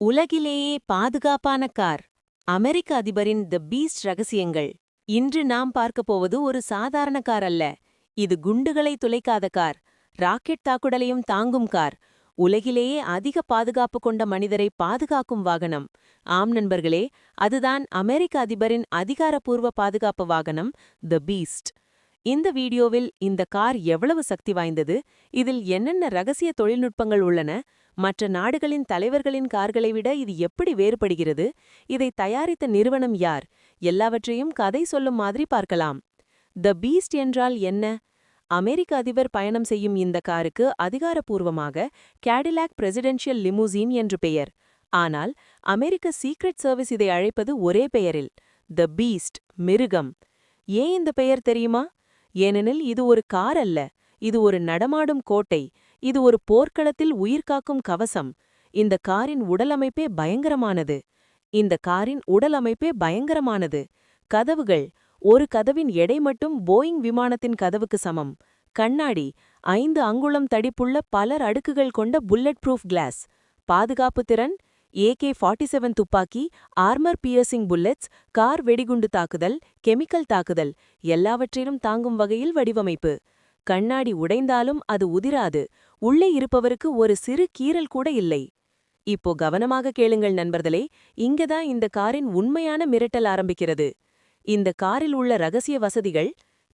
உலகிலேயே பாதுகாப்பான கார். அமெரிக்க அதிபரின் தி பீஸ்ட் ரகசியங்கள். இன்று நாம் பார்க்கப் போவது ஒரு சாதாரண கார் அல்ல. இது குண்டுகளை துளைக்காத கார். ராக்கெட் தாக்குடலையும் தாங்கும் கார். உலகிலேயே அதிக பாதுகாப்பு கொண்ட மனிதரை பாதுகாக்கும் வாகனம். ஆம் நண்பர்களே அதுதான் அமெரிக்க அதிபரின் அதிகாரப்பூர்வ பாதுகாப்பு வாகனம் தி பீஸ்ட் இந்த வீடியோவில் இந்த கார் எவ்வளவு சக்தி வாய்ந்தது இதில் என்னென்ன ரகசிய தொழில்நுட்பங்கள் உள்ளன மற்ற நாடுகளின் தலைவர்களின் கார்களை விட இது எப்படி வேறுபடுகிறது இதை தயாரித்த நிறுவனம் யார் எல்லாவற்றையும் கதை சொல்லும் மாதிரி பார்க்கலாம். த பீஸ்ட் என்றால் என்ன? அமெரிக்க அதிபர் பயணம் செய்யும் இந்த காருக்கு அதிகாரப்பூர்வமாக கேடிலாக் பிரசிடென்ஷியல் லிமூசின் என்று பெயர். ஆனால் அமெரிக்க சீக்ரெட் சர்வீஸ் இதை அழைப்பது ஒரே பெயரில். த பீஸ்ட் மிருகம். ஏன் இந்த பெயர் தெரியுமா? ஏனெனில் இது ஒரு கார் அல்ல. இது ஒரு நடமாடும் கோட்டை. இது ஒரு போர்க்களத்தில் உயிர்காக்கும் கவசம். இந்த காரின் உடலமைப்பே பயங்கரமானது. இந்த காரின் உடலமைப்பே பயங்கரமானது. கதவுகள். ஒரு கதவின் எடை மட்டும் போயிங் விமானத்தின் கதவுக்கு சமம். கண்ணாடி. ஐந்து அங்குளம் தடிப்புள்ள பலர் அடுக்குகள் கொண்ட புல்லட் ப்ரூஃப் கிளாஸ். பாதுகாப்பு திறன். ஏகே ஃபார்ட்டி செவன் துப்பாக்கி ஆர்மர் பியர்சிங் புல்லெட்ஸ் கார் வெடிகுண்டு தாக்குதல் கெமிக்கல் தாக்குதல் எல்லாவற்றிலும் தாங்கும் வகையில் வடிவமைப்பு. கண்ணாடி உடைந்தாலும் அது உதிராது. உள்ளே இருப்பவருக்கு ஒரு சிறு கீறல் கூட இல்லை. இப்போ கவனமாக கேளுங்கள் நண்பர்களே இங்கதான் இந்த காரின் உண்மையான மிரட்டல் ஆரம்பிக்கிறது. இந்த காரில் உள்ள ரகசிய வசதிகள்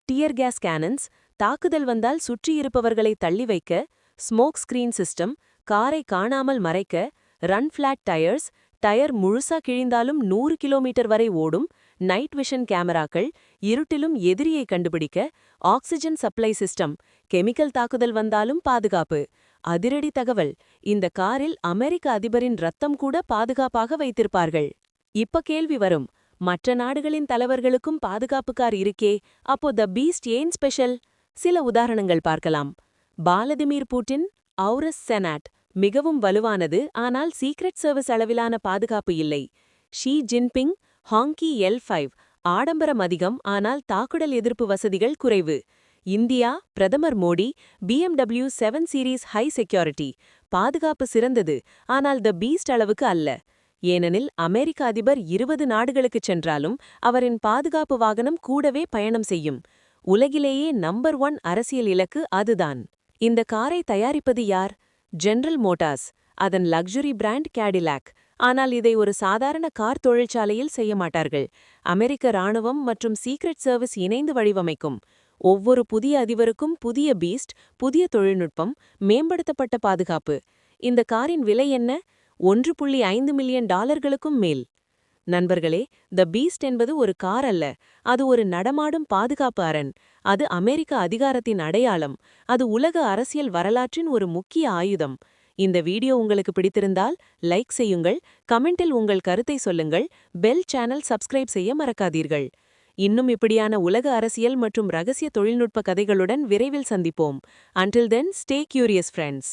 டியர் கேஸ் கேனன்ஸ் தாக்குதல் வந்தால் சுற்றியிருப்பவர்களை தள்ளி வைக்க ஸ்மோக் ஸ்கிரீன் சிஸ்டம் காரை காணாமல் மறைக்க ரன் ஃபிளாட் டயர்ஸ் டயர் முழுசா கிழிந்தாலும் நூறு கிலோமீட்டர் வரை ஓடும் நைட் விஷன் கேமராக்கள் இருட்டிலும் எதிரியை கண்டுபிடிக்க ஆக்சிஜன் சப்ளை சிஸ்டம் கெமிக்கல் தாக்குதல் வந்தாலும் பாதுகாப்பு. அதிரடி தகவல் இந்த காரில் அமெரிக்க அதிபரின் ரத்தம் கூட பாதுகாப்பாக வைத்திருப்பார்கள். இப்ப கேள்வி வரும் மற்ற நாடுகளின் தலைவர்களுக்கும் பாதுகாப்பு கார் இருக்கே அப்போ த பீஸ்ட் ஏன் ஸ்பெஷல் சில உதாரணங்கள் பார்க்கலாம். பாலதிமீர் பூட்டின் அவுரஸ் செனாட் மிகவும் வலுவானது ஆனால் சீக்ரெட் சர்வீஸ் அளவிலான பாதுகாப்பு இல்லை. Xi Jinping Hongqi L five ஆடம்பரம் அதிகம் ஆனால் தாக்குடல் எதிர்ப்பு வசதிகள் குறைவு. இந்தியா பிரதமர் Modi BMW seven series high security பாதுகாப்பு சிறந்தது ஆனால் த பீஸ்ட் அளவுக்கு அல்ல. ஏனெனில் அமெரிக்க அதிபர் இருபது நாடுகளுக்குச் சென்றாலும் அவரின் பாதுகாப்பு வாகனம் கூடவே பயணம் செய்யும். உலகிலேயே நம்பர் ஒன் அரசியல் இலக்கு அதுதான். இந்த காரை தயாரிப்பது யார்? ஜெனரல் மோட்டார்ஸ் அதன் லக்ஸுரி பிராண்ட் கேடிலாக் ஆனால் இதை ஒரு சாதாரண கார் தொழிற்சாலையில் செய்ய மாட்டார்கள். அமெரிக்க ராணுவம் மற்றும் சீக்ரெட் சர்வீஸ் இணைந்து வடிவமைக்கும். ஒவ்வொரு புதிய அதிபருக்கும் புதிய பீஸ்ட் புதிய தொழில்நுட்பம் மேம்படுத்தப்பட்ட பாதுகாப்பு. இந்த காரின் விலை என்ன? ஒன்று புள்ளி ஐந்து மில்லியன் டாலர்களுக்கும் மேல். நண்பர்களே த பீஸ்ட் என்பது ஒரு கார் அல்ல. அது ஒரு நடமாடும் பாதுகாப்பு அரண். அது அமெரிக்க அதிகாரத்தின் அடையாளம். அது உலக அரசியல் வரலாற்றின் ஒரு முக்கிய ஆயுதம். இந்த வீடியோ உங்களுக்கு பிடித்திருந்தால் லைக் செய்யுங்கள் கமெண்டில் உங்கள் கருத்தை சொல்லுங்கள் பெல் சேனல் சப்ஸ்கிரைப் செய்ய மறக்காதீர்கள். இன்னும் இப்படியான உலக அரசியல் மற்றும் ரகசிய தொழில்நுட்ப கதைகளுடன் விரைவில் சந்திப்போம். Until then stay curious friends